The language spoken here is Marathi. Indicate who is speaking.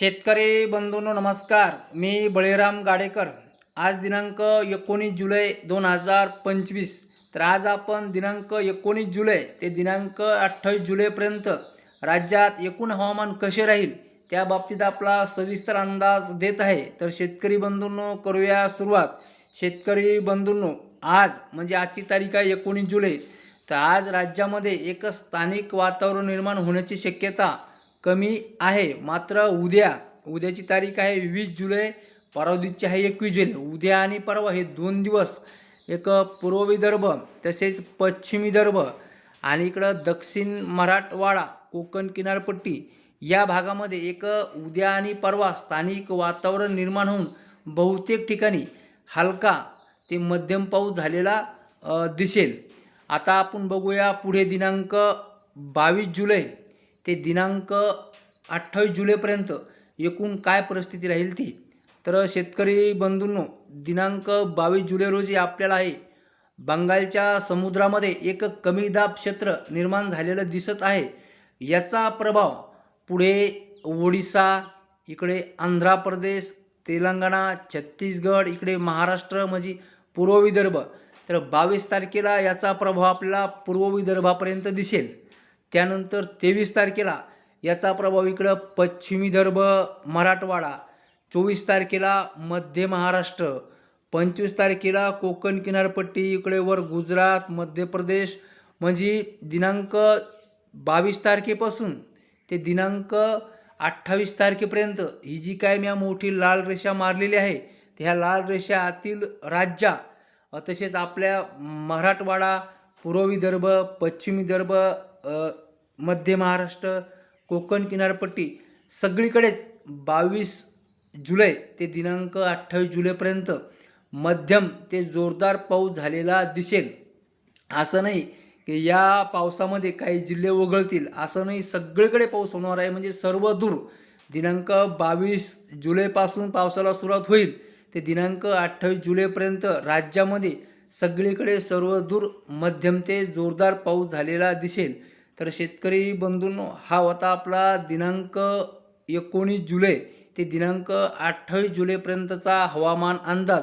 Speaker 1: शेतकरी बंधूंनो नमस्कार. मी बळीराम गाडेकर. आज दिनांक एकोणीस जुलै दोन हजार पंचवीस. तर आज आपण दिनांक एकोणीस जुलै ते दिनांक अठ्ठावीस जुलैपर्यंत राज्यात एकूण हवामान कसे राहील त्या बाबतीत आपला सविस्तर अंदाज देत आहे. तर शेतकरी बंधूंनो करूया सुरुवात. शेतकरी बंधूंनो आज म्हणजे आजची तारीख आहे एकोणीस जुलै. तर आज राज्यामध्ये एक स्थानिक वातावरण निर्माण होण्याची शक्यता कमी आहे. मात्र उद्या उद्याची तारीख आहे वीस जुलै परवा दिवशी आहे एकवीस जुलै. उद्या आणि परवा हे दोन दिवस एक पूर्व विदर्भ तसेच पश्चिम विदर्भ आणि इकडं दक्षिण मराठवाडा कोकण किनारपट्टी या भागामध्ये एक उद्या आणि परवा स्थानिक वातावरण निर्माण होऊन बहुतेक ठिकाणी हलका ते मध्यम पाऊस झालेला दिसेल. आता आपण बघूया पुढे दिनांक बावीस जुलै. ते दिनांक अठ्ठावीस जुलैपर्यंत एकूण काय परिस्थिती राहील ती? तर शेतकरी बंधूंनो दिनांक बावीस जुलै रोजी आपल्याला आहे. बंगालच्या समुद्रामध्ये एक कमी दाब क्षेत्र निर्माण झालेलं दिसत आहे. याचा प्रभाव पुढे ओडिसा इकडे आंध्र प्रदेश तेलंगणा छत्तीसगड इकडे महाराष्ट्र म्हणजे पूर्व विदर्भ. तर बावीस तारखेला याचा प्रभाव आपल्याला पूर्व विदर्भापर्यंत दिसेल. त्यानंतर तेवीस तारखेला याचा प्रभाव इकडं पश्चिमीदर्भ मराठवाडा. चोवीस तारखेला मध्य महाराष्ट्र. पंचवीस तारखेला कोकण किनारपट्टी इकडे वर गुजरात मध्य प्रदेश. म्हणजे दिनांक बावीस तारखेपासून ते दिनांक अठ्ठावीस तारखेपर्यंत ही जी काय मी मोठी लाल रेषा मारलेली आहे ह्या लाल रेषा आतील राज्या तसेच आपल्या मराठवाडा पूर्व विदर्भ पश्चिम विदर्भ मध्य महाराष्ट्र कोकण किनारपट्टी सगळीकडेच बावीस जुलै ते दिनांक अठ्ठावीस जुलैपर्यंत मध्यम ते जोरदार पाऊस झालेला दिसेल. असं नाही की या पावसामध्ये काही जिल्हे वगळतील असं नाही. सगळीकडे पाऊस होणार आहे. म्हणजे सर्व दूर दिनांक बावीस जुलैपासून पावसाला सुरुवात होईल ते दिनांक अठ्ठावीस जुलैपर्यंत राज्यामध्ये सगळीकडे सर्व दूर मध्यम ते जोरदार पाऊस झालेला दिसेल. तर शेतकरी बंधून हा होता आपला दिनांक एकोणीस जुलै. ते दिनांक अठ्ठावीस जुलैपर्यंतचा हवामान अंदाज.